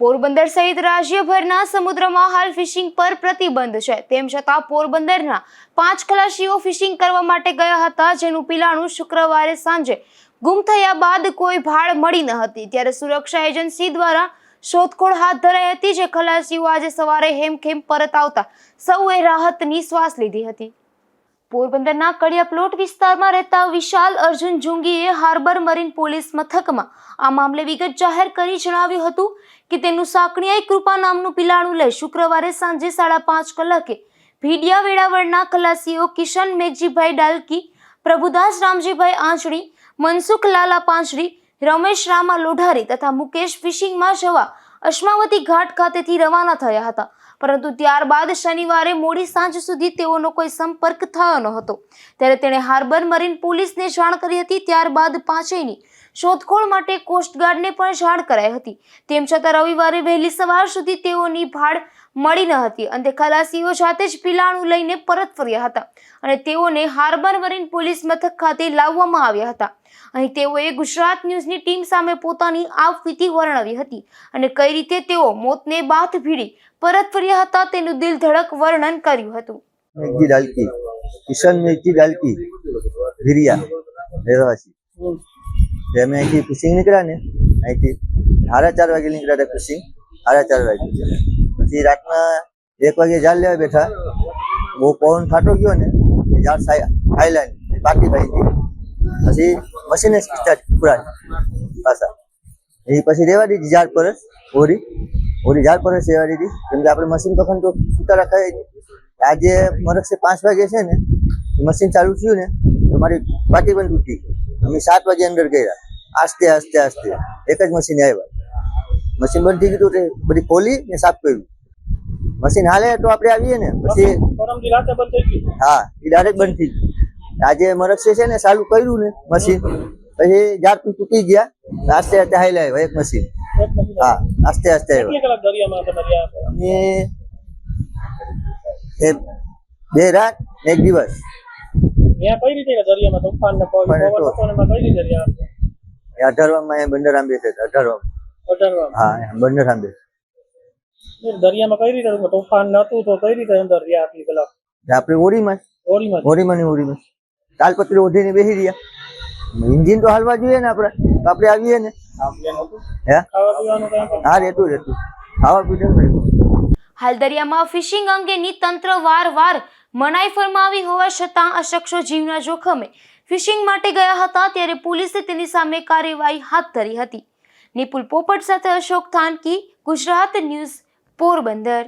પોરબંદર સહિત રાજ્યભરના સમુદ્રમાં હાલ ફિશિંગ પર પ્રતિબંધ છે. તેમ છતાં પોરબંદરના પાંચ ખલાસીઓ ફિશિંગ કરવા માટે ગયા હતા, જેનું પિલાણું શુક્રવારે સાંજે ગુમ થયા બાદ કોઈ ભાળ મળી ન હતી. ત્યારે સુરક્ષા એજન્સી દ્વારા શોધખોળ હાથ ધરાઈ હતી, જે ખલાસીઓ આજે સવારે હેમખેમ પરત આવતા સૌએ રાહતની શ્વાસ લીધી હતી. પોરબંદરના કડિયા પ્લોટ વિસ્તારમાં રહેતા વિશાલ અર્જુન જુંગીએ હાર્બર મરીન પોલીસ મથકમાં આ મામલે વિગત જાહેર કરી જણાવ્યું હતું કે તેનું સાંકણીયાઈ કૃપા નામનું પિલાણું લઈ શુક્રવારે સાંજે સાડા પાંચ કલાકે ભીડિયા વેળાવળના ખલાસીઓ કિશન મેઘજીભાઈ ડાલકી, પ્રભુદાસ રામજીભાઈ આંચડી, મનસુખ લાલા પાંચડી, રમેશ રામા લોઢારી તથા મુકેશ ફિશિંગમાં જવા અશ્માવતી ઘાટ ખાતેથી રવાના થયા હતા. પરંતુ ત્યારબાદ શનિવારે મોડી સાંજ સુધી તેઓનો કોઈ સંપર્ક થયો ન હતો. ત્યારે તેણે હાર્બર મરીન પોલીસને જાણ કરી હતી, ત્યારબાદ પાંચેયની શોધખોળ માટે કોસ્ટગાર્ડને પણ જાણ કરાઈ હતી. તેમ છતાં રવિવારે વહેલી સવાર સુધી તેઓની ભાડ મળી ન હતી અને ખલાસીઓ સાથે જ પિલાણું લઈને પરત ફર્યા હતા અને તેઓને હાર્બર મરીન પોલીસ મથક ખાતે લાવવામાં આવ્યા હતા. અહીં તેઓએ ગુજરાત ન્યૂઝની ટીમ સામે પોતાની આપવીતી વર્ણવી હતી અને કઈ રીતે તેઓ મોતને બાથ ભીડી પરત ફર્યા હતા તેનું દિલ ધડક વર્ણન કર્યું હતું. કિશન ડાલકી હિરિયા રહેવાસી. તે અમે અહીંથી ફિશિંગ નીકળ્યા ને અહીંથી સાડા ચાર વાગે નીકળ્યા હતા ફિશિંગ સાડા ચાર વાગે પછી રાતના એક વાગે જાળ લેવા બેઠા બહુ પવન ફાટો ગયો ને એ જાળ આઈલાઈન પાકી ભાઈ ગઈ પછી મશીને સ્ટાર્ટ પૂરા પાછા એ પછી રેવા દીધી ઝાડ પર જ ઓરી ઓરી ઝાડ પર જ રેવા દીધી કેમ કે આપણે મશીન કખન તો સુતારા ખાય જ નહીં. આજે મરકસે પાંચ વાગે છે ને મશીન ચાલુ થયું ને તો મારી પાટી પણ તૂટી ગઈ. અમે સાત વાગે અંદર ગયા આસ્તે આસ્તે આસ્તે. એક જ મશીન આવ્યા. મશીન બંધ થઈ ગયું તો બધી ખોલી ને સાફ કર્યું. મશીન હાલે તો આપણે આવીએ ને પછી હા એ ડાયરેક્ટ બંધ થઈ ગયું. આજે મરક્ષે છે ને ચાલુ કર્યું ને મશીન પછી ઝાડ તૂટી ગયા. આસ્તે આસ્તે હાલે આવ્યા એક મશીન હા આસ્તે આસ્તે આવ્યા? અમે બે રાત એક દિવસ. કઈ રીતે દરિયામાં તોફાન ને પવન કઈ રીતે રહ્યા? એ અઢારવામાં એ બંદર આંબે છે અઢારવામાં. હા બંદર આંબે દરિયામાં કઈ રીતે તોફાન નતું તો કઈ રીતે અંદર રહ્યા આટલી કલાક આપણે ઓરીમાં હોળીમાં ઓરીમાં ને ઓરીમાં તાલપત્રી ઓઢીને બેસી રહ્યા. ઇન્જિન તો હાલવા જોઈએ ને આપણે. તો આપણે આવીએ ને? હે? રહેતું રહેતું. ખાવા પીવાનું હાલ દરિયામાં ફિશિંગ અંગેની તંત્ર વાર મનાઈ ફરમાવી હોવા છતાં અશક્ષો જીવના જોખમે ફિશિંગ માટે ગયા હતા ત્યારે પોલીસે તેની સામે કાર્યવાહી હાથ ધરી હતી. નિપુલ પોપટ સાથે અશોક થાનકી, ગુજરાત ન્યૂઝ, પોરબંદર.